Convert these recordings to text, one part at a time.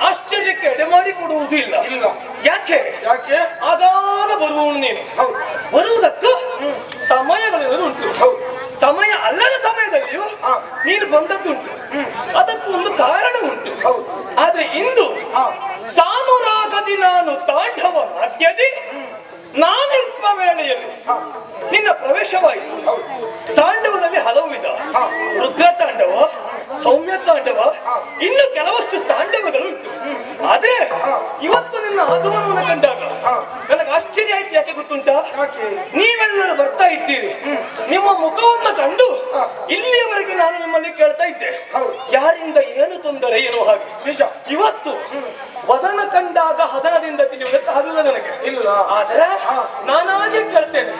ಆಶ್ಚರ್ಯಕ್ಕೆ ಎಡೆಮಾಡಿ ಮಾಡಿ ಇಲ್ಲ. ಇಲ್ಲ. ಯಾಕೆ? ಯಾಕೆ? ಆಗಾಗ ಬರುವವನು ನೀನು. ಹೌದು. ಬರುವುದಕ್ಕೂ ಸಮಯಗಳೆಲ್ಲ ಉಂಟು. ಹೌದು. ಸಮಯ ಅಲ್ಲದ ಸಮಯದಲ್ಲಿಯೂ. ನೀನು ಬಂದದ್ದುಂಟು. ಅದಕ್ಕೂ ಒಂದು ಕಾರಣ ಉಂಟು ಹೌದು. ಆದ್ರೆ ಇಂದು ಸಾಮುರಾಗದಿ ನಾನು ತಾಂಡವ ನಾಟ್ಯದಿ ನಾನಿರ್ಪ ವೇಳೆಯಲ್ಲಿ ಹಾ. ನಿನ್ನ ಪ್ರವೇಶವಾಯಿತು ಹೌದು ತಾಂಡವದಲ್ಲಿ ಹಲವು ವಿಧ ಹಾ. ರುದ್ರ ತಾಂಡವ ಸೌಮ್ಯ ತಾಂಡವ ಹಾ. ಇನ್ನು ಕೆಲವಷ್ಟು ತಾಂಡವಗಳು ಉಂಟು ಆದ್ರೆ ಹಾ. ಇವತ್ತು ನಿನ್ನ ಆಗಮನವನ್ನು ಕಂಡಾಗ ಹಾ. ನನಗೆ ಆಶ್ಚರ್ಯ ಆಯ್ತು ಯಾಕೆ ಗೊತ್ತುಂಟಾ ಯಾಕೆ ನೀವೆಲ್ಲರೂ ಬರ್ತಾ ಇದ್ದೀರಿ ನಿಮ್ಮ ಮುಖವನ್ನು ಕಂಡು. ಇಲ್ಲಿಯವರೆಗೆ ನಾನು ನಿಮ್ಮಲ್ಲಿ ಕೇಳ್ತಾ ಇದ್ದೆ. ಯಾರಿಂದ ಏನು ತೊಂದರೆ ಏನೋ ಹಾಗೆ ನಿಜ ಇವತ್ತು ವದನ ಕಂಡಾಗ ಹದನದಿಂದ ತಿಳಿಯುವುದಕ್ಕೆ ಹಾಗಿಲ್ಲ ನನಗೆ ಇಲ್ಲ. ಆದ್ರೆ. ನಾನಾಗೆ ಕೇಳ್ತೇನೆ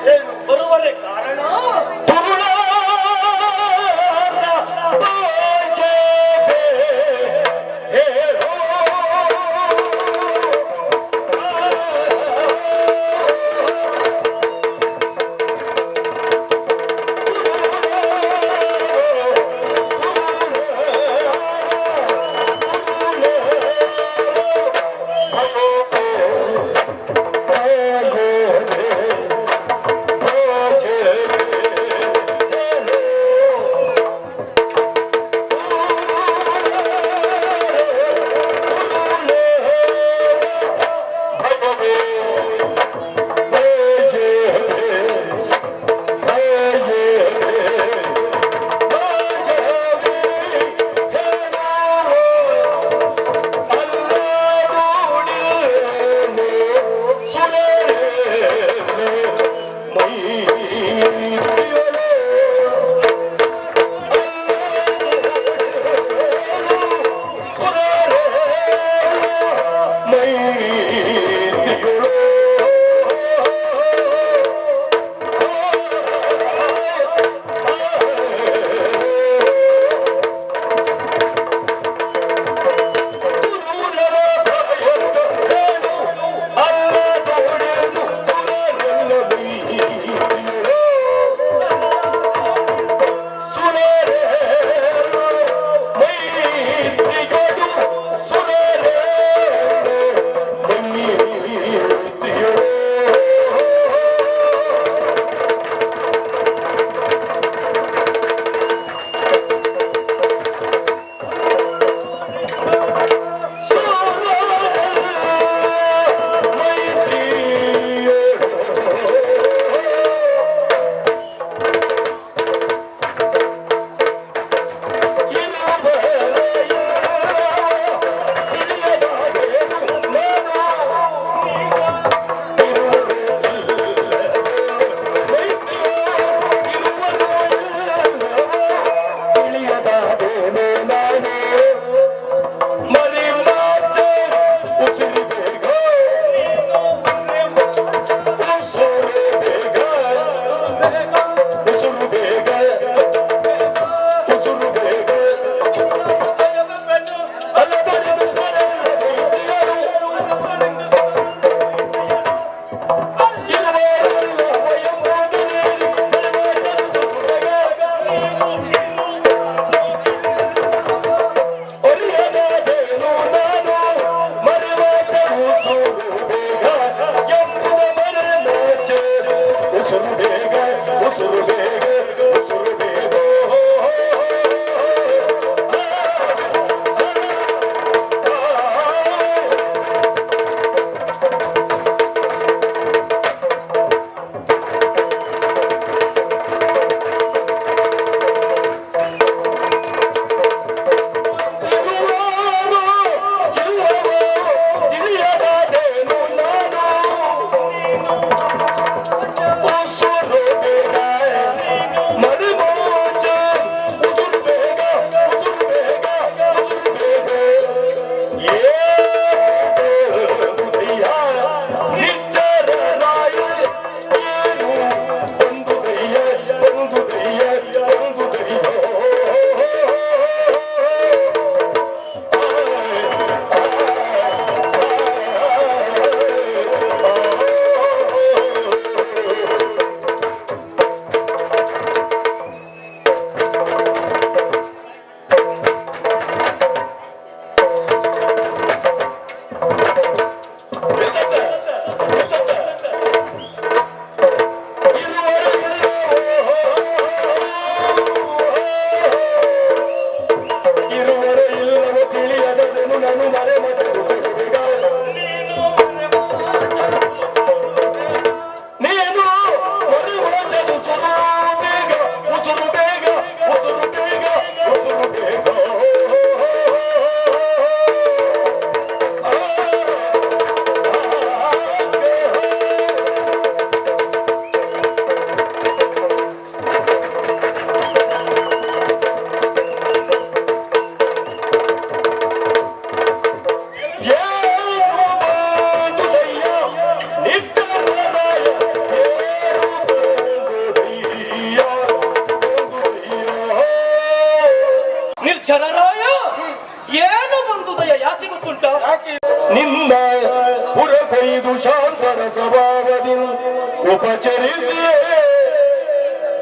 ಶಾಂತರ ಸ್ವಭಾವದಿ ಉಪಚರಿಸಿ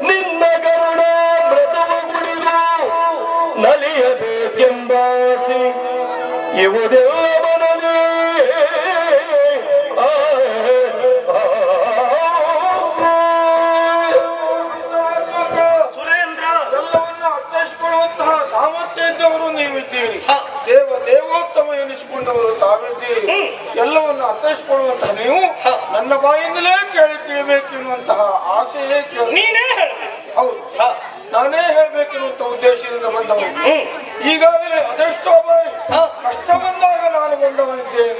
ನಿನ್ನ ಗರುಡ ಮೃತವು ಕುಡಿದು ನಲಿಯಬೇಕೆಂಬಾಸಿ ಇವುದೆಲ್ಲ ಮನದಿ ಆ, ಆ, ಸುರೇಂದ್ರ ಎಲ್ಲವನ್ನ ಅರ್ಥೈಸಿಕೊಳ್ಳುವಂತಹ ಸಾಮರ್ಥ್ಯ ಇದ್ದವರು ನೀವಿದ್ದೀರಿ. ದೇವ ದೇವೋತ್ತಮ ಎನಿಸಿಕೊಂಡವರು ತಾವಿದ್ದೀರಿ ಎಲ್ಲವನ್ನು ಅರ್ಥೈಸಿಕೊಳ್ಳುವಂತಹ ನೀವು ನನ್ನ ಬಾಯಿಂದಲೇ ಕೇಳಿ ತಿಳಿಬೇಕೆನ್ನುವಂತಹ ಆಸೆಯೇ ಕೇಳಿ ಹೌದು ಹ. ನಾನೇ ಹೇಳ್ಬೇಕೆನ್ನುವಂತ ಉದ್ದೇಶದಿಂದ ಬಂದವನು. ಈಗಾಗಲೇ ಅದೆಷ್ಟೋ ಬಾರಿ. ಕಷ್ಟ ಬಂದಾಗ ನಾನು ಬಂದವನಿದ್ದೇನೆ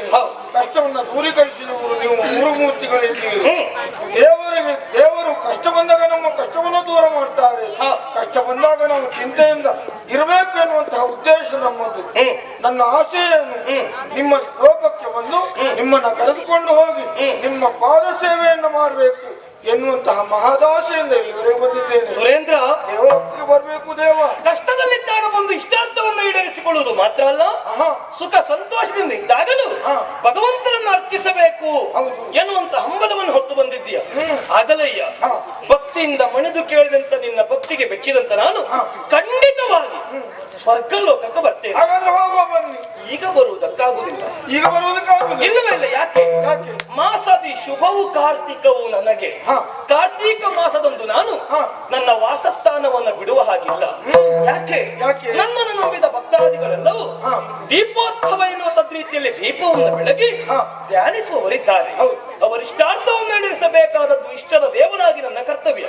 ಕಷ್ಟವನ್ನು ದೂರೀಕರಿಸಿದವರು ನೀವು ಮೂರು ಮೂರ್ತಿಗಳಿದ್ದೀರಿ. ದೇವರಿಗೆ ದೇವರು ಕಷ್ಟ ಬಂದಾಗ ನಮ್ಮ ಕಷ್ಟವನ್ನು ದೂರ ಮಾಡ್ತಾರೆ. ಕಷ್ಟ ಬಂದಾಗ ನಾವು ಚಿಂತೆಯಿಂದ ಇರಬೇಕು ಹ್ಮ್. ನನ್ನ ಆಶೆಯನ್ನು ನಿಮ್ಮ ಲೋಕಕ್ಕೆ ಬಂದು ನಿಮ್ಮನ್ನ ಕರೆದುಕೊಂಡು ಹೋಗಿ ನಿಮ್ಮ ಪಾದ ಸೇವೆಯನ್ನು ಮಾಡಬೇಕು ಎನ್ನುವಂತಹ ಮಹದಾಶೆಯಿಂದ ಇಲ್ಲಿವರೆಗೆ ಬಂದಿದ್ದೇನೆ. ಸುರೇಂದ್ರ. ದೇವಕ್ಕೆ ಬರಬೇಕು ದೇವ. ಈಡೇರಿಸಿಕೊಳ್ಳುವುದು ಮಾತ್ರ ಅಲ್ಲ ಸುಖ ಸಂತೋಷದಿಂದ ಇದ್ದಾಗಲೂ. ಭಗವಂತನನ್ನು ಅರ್ಚಿಸಬೇಕು. ಎನ್ನುವಂತ ಹಂಬಲವನ್ನು ಹೊತ್ತು ಬಂದಿದ್ದೀಯ. ಆಗಲಯ್ಯ. ಭಕ್ತಿಯಿಂದ ಮಣಿದು ಕೇಳಿದಂತ ನಿನ್ನ ಭಕ್ತಿಗೆ ಬೆಚ್ಚಿದಂತ ನಾನು ಖಂಡಿತವಾಗಿ ಸ್ವರ್ಗ ಲೋಕಕ್ಕೆ ಬರ್ತೇನೆ. ಈಗ ಬರುವುದಕ್ಕಾಗುವುದಿಲ್ಲ. ಈಗ ಬರುವುದಕ್ಕಾಗುವುದಿಲ್ಲ. ಇಲ್ಲವೇ ಇಲ್ಲ ಯಾಕೆ? ಮಾಸದಿ ಶುಭವು ಕಾರ್ತಿಕವು ನನಗೆ. ಕಾರ್ತಿಕ ಮಾಸದಂದು ನಾನು ನನ್ನ ವಾಸಸ್ಥಾನವನ್ನು ಬಿಡುವ ಹಾಗಿಲ್ಲ. ಯಾಕೆ? ಯಾಕೆ? ನನ್ನನ್ನು ನಂಬಿದ ಭಕ್ತಾದಿಗಳೆಲ್ಲವೂ ದೀಪೋತ್ಸವ ಎನ್ನುವ ತದ್ರೀತಿಯಲ್ಲಿ ದೀಪವನ್ನು ಬೆಳಗಿ. ಧ್ಯಾನಿಸುವವರಿದ್ದಾರೆ. ಅವರಿಷ್ಟಾರ್ಥವನ್ನು ಈಡೇರಿಸಬೇಕಾದದ್ದು ಇಷ್ಟದ ದೇವನಾಗಿ ನನ್ನ ಕರ್ತವ್ಯ.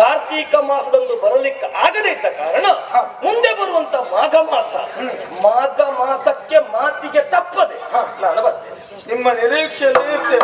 ಕಾರ್ತೀಕ ಮಾಸದಂದು ಬರಲಿಕ್ಕೆ ಆಗದೇ ಇದ್ದ ಕಾರಣ ಮುಂದೆ ಬರುವಂತ ಮಾಘ ಮಾಸ. ಮಾಘ ಮಾಸಕ್ಕೆ ಮಾತಿಗೆ ತಪ್ಪದೆ ನಾನು ಬರ್ತೇನೆ ನಿಮ್ಮ ನಿರೀಕ್ಷೆಯಲ್ಲಿ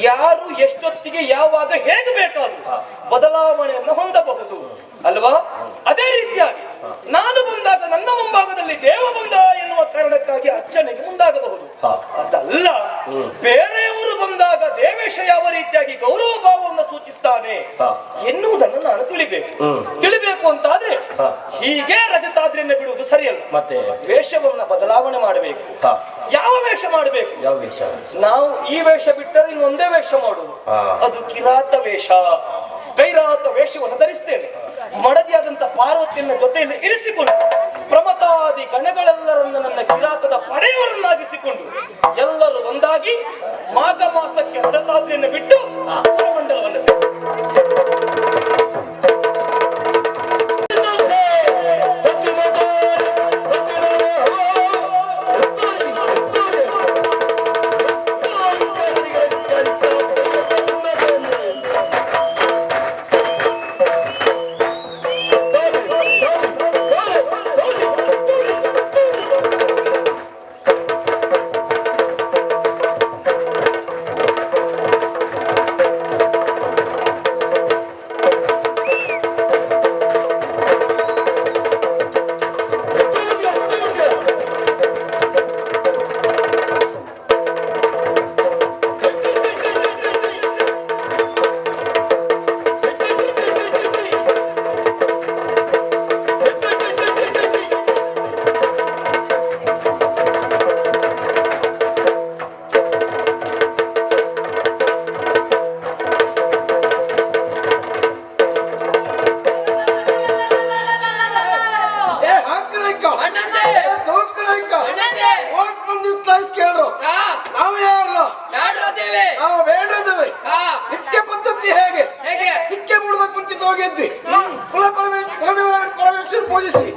ಯಾರು ಎಷ್ಟೊತ್ತಿಗೆ ಯಾವಾಗ ಹೇಗೆ ಬೇಕಾದ್ರೂ ಬದಲಾವಣೆಯನ್ನು ಹೊಂದಬಹುದು ಅಲ್ವಾ? ಅದೇ ರೀತಿಯಾಗಿ ನಾನು ಬಂದಾಗ ನನ್ನ ಮುಂಭಾಗದಲ್ಲಿ ದೇವ ಬಂದ ಎನ್ನುವ ಕಾರಣಕ್ಕಾಗಿ ಅರ್ಚನೆಗೆ ಮುಂದಾಗಬಹುದು. ಅದಲ್ಲ ಬೇರೆಯವರು ಬಂದಾಗ ದೇವೇಶ ಯಾವ ರೀತಿಯಾಗಿ ಗೌರವ ಭಾವವನ್ನು ಸೂಚಿಸ್ತಾನೆ ಎನ್ನುವುದನ್ನು ನಾನು ತಿಳಿಬೇಕು. ತಿಳಿಬೇಕು ಅಂತಾದ್ರೆ. ಹೀಗೆ ರಜತಾದ್ರಿಯನ್ನು ಬಿಡುವುದು ಸರಿಯಲ್ಲ. ಮತ್ತೆ? ವೇಷವನ್ನ ಬದಲಾವಣೆ ಮಾಡಬೇಕು. ಯಾವ ವೇಷ ಮಾಡಬೇಕು? ಯಾವ ವೇಷ? ನಾವು ಈ ವೇಷ ಬಿಟ್ಟರೆ ಇನ್ನೊಂದೇ ವೇಷ ಮಾಡುವುದು. ಅದು ಕಿರಾತ ವೇಷ. ಕೈರಾತ ವೇಷವನ್ನು ಧರಿಸ್ತೇನೆ ಮಡದಿಯಾದಂತ ಪಾರ್ವತಿಯನ್ನ ಜೊತೆಯಲ್ಲಿ ಇರಿಸಿಕೊಂಡು ಪ್ರಮತಾದಿ ಗಣಗಳೆಲ್ಲರನ್ನ ನನ್ನ ಕಿರಾತದ ಪಡೆಯವರನ್ನಾಗಿಸಿಕೊಂಡು ಎಲ್ಲರೂ ಒಂದಾಗಿ ಮಾಘ ಮಾಸಕ್ಕೆ ರಜತಾದ್ರಿಯನ್ನು ಬಿಟ್ಟು ಮಂಡಲವನ್ನು ಸೇರಿ ಹೋಗಿದ್ದಿ ಕುಲ ಪರಮೇಶ್ವರ ಕುಲದೇವರ ಪರಮೇಶ್ವರ ಪೂಜಿಸಿ.